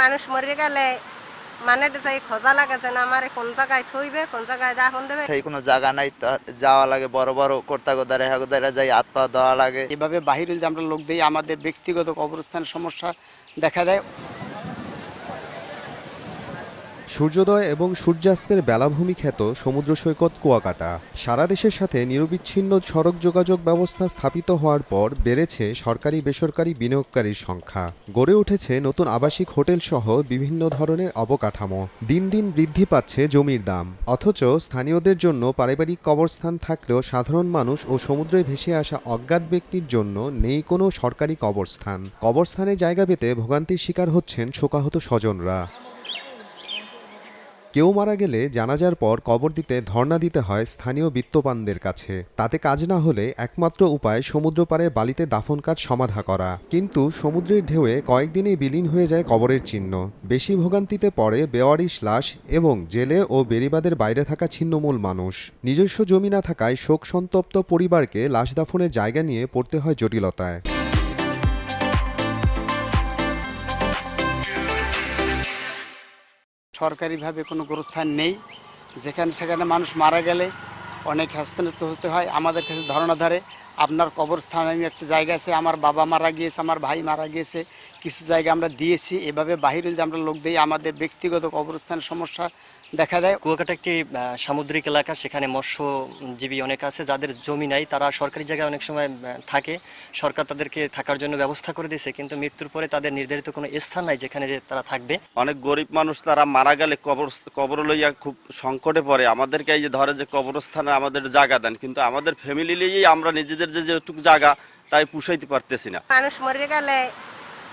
মানুষ মরে গেলে মানে যাই খোঁজা লাগে যে না আমারে কোন জায়গায় থইবে কোন জায়গায় দাফন দেবে। সেই কোনো জায়গা নাই তা- যাওয়া লাগে বড় বড় কর্তা গোদারে হাগুদারে যাই হাত পা দেওয়া লাগে। এভাবে বাহিরে যদি আমরা লোক দিই আমাদের ব্যক্তিগত কবরস্থানের সমস্যা দেখা দেয়। সূর্যোদয় এবং সূর্যাস্তের বেলাভূমি খ্যাত সমুদ্র সৈকত কুয়াকাটা। সারা দেশের সাথে নিরবিচ্ছিন্ন সড়ক যোগাযোগ ব্যবস্থা স্থাপিত হওয়ার পর বেড়েছে সরকারি বেসরকারি বিনিয়োগকারীর সংখ্যা। গড়ে উঠেছে নতুন আবাসিক হোটেল সহ বিভিন্ন ধরনের অবকাঠামো। দিন দিন বৃদ্ধি পাচ্ছে জমির দাম। অথচ স্থানীয়দের জন্য পারিবারিক কবরস্থান থাকলেও সাধারণ মানুষ ও সমুদ্রে ভেসে আসা অজ্ঞাত ব্যক্তির জন্য নেই কোনো সরকারি কবরস্থান। কবরস্থানে জায়গা পেতে ভোগান্তির শিকার হচ্ছেন শোকাহত স্বজনরা। কেউ মারা গেলে জানাজার পর কবর দিতে ধর্ণা দিতে হয় স্থানীয় বিত্তবানদের কাছে। তাতে কাজ না হলে একমাত্র উপায় সমুদ্র পাড়ে বালিতে দাফন কাজ সমাধা করা। কিন্তু সমুদ্রের ঢেউয়ে কয়েকদিনেই বিলীন হয়ে যায় কবরের চিহ্ন। বেশি ভোগান্তিতে পড়ে বেওয়ারিশ লাশ এবং জেলে ও বেরিবাদের বাইরে থাকা ছিন্নমূল মানুষ। নিজস্ব জমি না থাকায় শোক সন্তপ্ত পরিবারকে লাশ দাফনের জায়গা নিয়ে পড়তে হয় জটিলতায়। সরকারিভাবে কোনো গোরস্থান নেই। যেখানে সেখানে মানুষ মারা গেলে অনেক হস্তন্যস্ত হতে হয়। আমাদের কাছে ধারণা ধরে আপনার কবরস্থান আমি একটা জায়গা আছে আমার বাবা মারা গিয়েছে আমার ভাই মারা গিয়েছে কিছু জায়গা আমরা দিয়েছি। এভাবে বাহিরে যদি আমরা লোক দিই আমাদের ব্যক্তিগত কবরস্থানের সমস্যা দেখা দেয়। কুয়াকাটা একটি সামুদ্রিক এলাকা সেখানে মৎস্যজীবী অনেক আছে যাদের জমি নাই তারা সরকারি জায়গায় অনেক সময় থাকে। সরকার তাদেরকে থাকার জন্য ব্যবস্থা করে দিয়েছে কিন্তু মৃত্যুর পরে তাদের নির্ধারিত কোনো স্থান নাই যেখানে যে তারা থাকবে। অনেক গরিব মানুষ তারা মারা গেলে কবর কবর লইয়া খুব সংকটে পড়ে। আমাদেরকে এই যে ধরে যে কবরস্থানে আমাদের জায়গা দেন কিন্তু আমাদের ফ্যামিলি লিয়েই আমরা নিজেদের যে যেটুকু জায়গা তাই পুষাইতে পারতেছি না। মানুষ মরে গেলে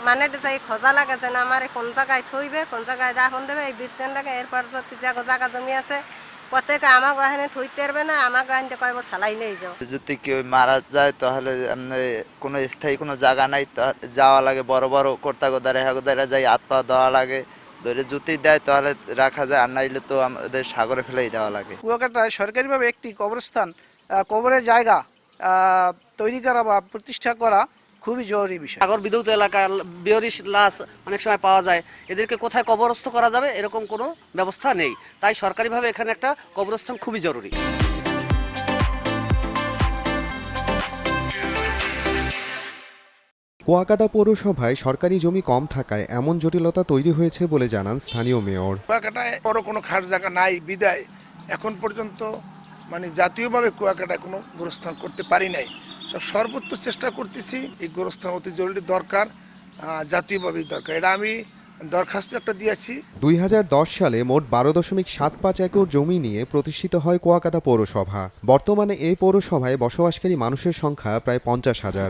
মানে যাই খোঁজা লাগে যে না আমারে কোন জায়গায় থইবে কোন জায়গায় দাফন দেবে এই বিরসেন লাগে এরপর যদি জায়গা জায়গা জমি আছে প্রত্যেকে আমার গহানে থইতে পারবে না আমার গহানে কয়বার সালাই নেই যাও। যদি কেউ মারা যায় তাহলে কোনো স্থায়ী কোনো জায়গা নাই যাওয়া লাগে বড় বড় কর্তা গোদারে হাগুদারে যাই হাত পা দেওয়া লাগে ধরে জুতি দেয় তাহলে রাখা যায় আর নাইলে তো আমাদের সাগরে ফেলেই দেওয়া লাগে। কুয়াকাটায় সরকারিভাবে একটি কবরস্থান কবরের জায়গা তৈরি করা বা প্রতিষ্ঠা করা খুবই জরুরি বিষয়। সাগর বিদ্যুৎ এলাকায় বিহরিশ লাশ অনেক সময় পাওয়া যায়। এদেরকে কোথায় কবরস্থ করা যাবে এরকম কোনো ব্যবস্থা নেই। তাই সরকারিভাবে এখানে একটা কবরস্থান খুবই জরুরি। কুয়াকাটা পৌরসভায় সরকারি জমি কম থাকায় এমন জটিলতা তৈরি হয়েছে বলে জানান স্থানীয় মেয়র। কুয়াকাটায় বড় কোনো খাস জায়গা নাই বিদায়। এখন পর্যন্ত মানে জাতীয়ভাবে কুয়াকাটায় কোনো গোরস্থান করতে পারি নাই। সব সর্বোচ্চ চেষ্টা করতেছি এই গোরস্থান অতি জরুরি দরকার জাতীয়ভাবে দরকার। এটা আমি দরখাস্ত একটা দিয়েছি। দুই হাজার দশ সালে মোট বারো দশমিক সাত পাঁচ একর জমি নিয়ে প্রতিষ্ঠিত হয় কুয়াকাটা পৌরসভা। বর্তমানে এই পৌরসভায় বসবাসকারী মানুষের সংখ্যা প্রায় পঞ্চাশ হাজার।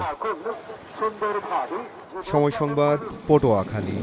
সময় সংবাদ পটুয়াখালী।